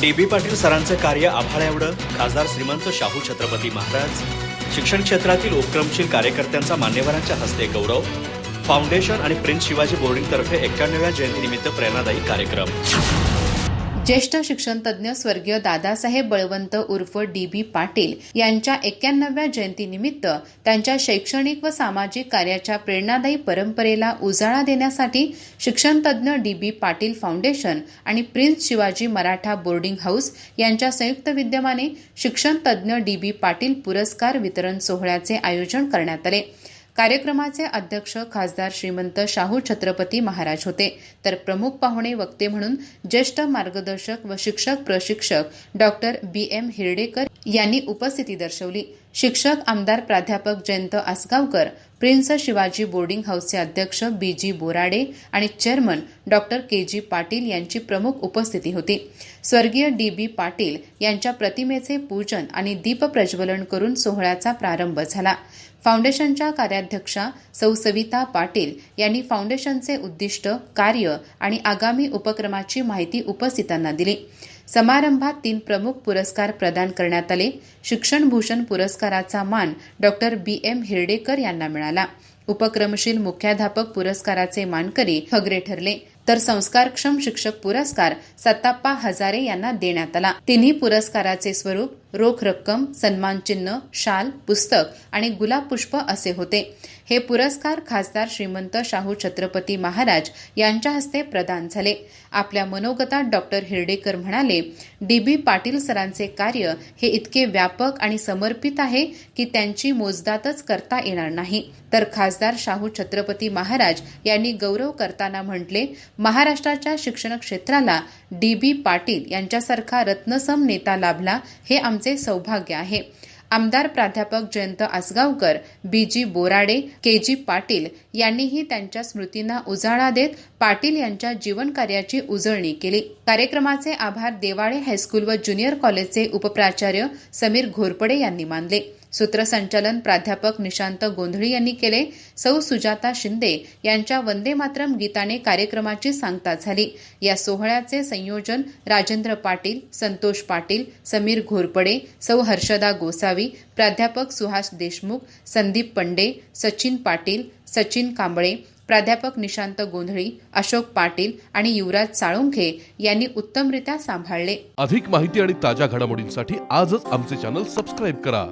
D B Patil सरांचं कार्य आभाळ एवढं. खासदार श्रीमंत शाहू छत्रपती महाराज. शिक्षण क्षेत्रातील उपक्रमशील कार्यकर्त्यांचा मान्यवरांच्या हस्ते गौरव. फाउंडेशन आणि प्रिन्स शिवाजी बोर्डिंगतर्फे एक्क्याण्णव्या जयंतीनिमित्त प्रेरणादायी कार्यक्रम. ज्येष्ठ शिक्षण तज्ज्ञ स्वर्गीय दादासाहेब बळवंत उर्फ डी बी पाटील यांच्या एक्क्याण्णव्या जयंतीनिमित्त त्यांच्या शैक्षणिक व सामाजिक कार्याच्या प्रेरणादायी परंपरेला उजाळा देण्यासाठी शिक्षणतज्ज्ञ डी बी पाटील फाउंडेशन आणि prince Shivaji Maratha boarding house यांच्या संयुक्त विद्यमाने शिक्षणतज्ज्ञ डी बी पाटील पुरस्कार वितरण सोहळ्याचे आयोजन करण्यात आले. कार्यक्रमाचे अध्यक्ष खासदार श्रीमंत शाहू छत्रपती महाराज होते. तर प्रमुख पाहुणे वक्ते म्हणून ज्येष्ठ मार्गदर्शक व शिक्षक प्रशिक्षक डॉक्टर बी एम हिरडेकर यांनी उपस्थिती दर्शवली. शिक्षक आमदार प्राध्यापक जयंत आसगावकर प्रिन्स शिवाजी बोर्डिंग हाऊसचे अध्यक्ष बी जी बोराडे आणि chairman doctor K G Patil यांची प्रमुख उपस्थिती होती. स्वर्गीय डी बी पाटील यांच्या प्रतिमेचे पूजन आणि दीपप्रज्वलन करून सोहळ्याचा प्रारंभ झाला. फाउंडेशनच्या कार्याध्यक्षा सौ सविता पाटील यांनी फाउंडेशनचे उद्दिष्ट कार्य आणि आगामी उपक्रमाची माहिती उपस्थितांना दिली. समारंभात तीन प्रमुख पुरस्कार प्रदान करण्यात आले. शिक्षणभूषण पुरस्काराचा मान डॉक्टर बी. एम. हिरडेकर यांना मिळाला. उपक्रमशील मुख्याध्यापक पुरस्काराचे मानकरी हगरे ठरले. तर संस्कारक्षम शिक्षक पुरस्कार सत्ताप्पा हजारे यांना देण्यात आला. तिन्ही पुरस्काराचे स्वरूप रोख रक्कम सन्मानचिन्ह शाल पुस्तक आणि गुलाब पुष्प असे होते. हे पुरस्कार खासदार श्रीमंत शाहू छत्रपती महाराज यांच्या हस्ते प्रदान झाले. आपल्या मनोगतात डॉक्टर हिरडेकर म्हणाले डी. बी. पाटील सरांचे कार्य हे इतके व्यापक आणि समर्पित आहे की त्यांची मोजदातच करता येणार नाही. तर खासदार शाहू छत्रपती महाराज यांनी गौरव करताना म्हटले महाराष्ट्राच्या शिक्षण क्षेत्राला डी बी पाटील यांच्यासारखा रत्नसम नेता लाभला हे आमचे सौभाग्य आहे. आमदार प्राध्यापक जयंत आसगावकर बी जी बोराडे के जी पाटील यांनीही त्यांच्या स्मृतींना उजाळा देत पाटील यांच्या जीवनकार्याची उजळणी केली. कार्यक्रमाचे आभार देवाळे हायस्कूल व ज्युनियर कॉलेजचे उपप्राचार्य समीर घोरपडे यांनी मानले. सूत्रसंचालन प्राध्यापक निशांत गोंधळी यांनी केले. सौ सुजाता शिंदे यांच्या वंदे मातरम गीताने कार्यक्रमाची सांगता झाली. या सोहळ्याचे संयोजन राजेंद्र पाटील संतोष पाटील समीर घोरपडे सौ हर्षदा गोसावी प्राध्यापक सुहास देशमुख संदीप पंडे सचिन पाटील सचिन कांबळे प्राध्यापक निशांत गोंधळी अशोक पाटील आणि युवराज साळुंखे यांनी उत्तमरित्या सांभाळले. अधिक माहिती आणि ताज्या घडामोडींसाठी आजच आमचे चॅनल सबस्क्राईब करा.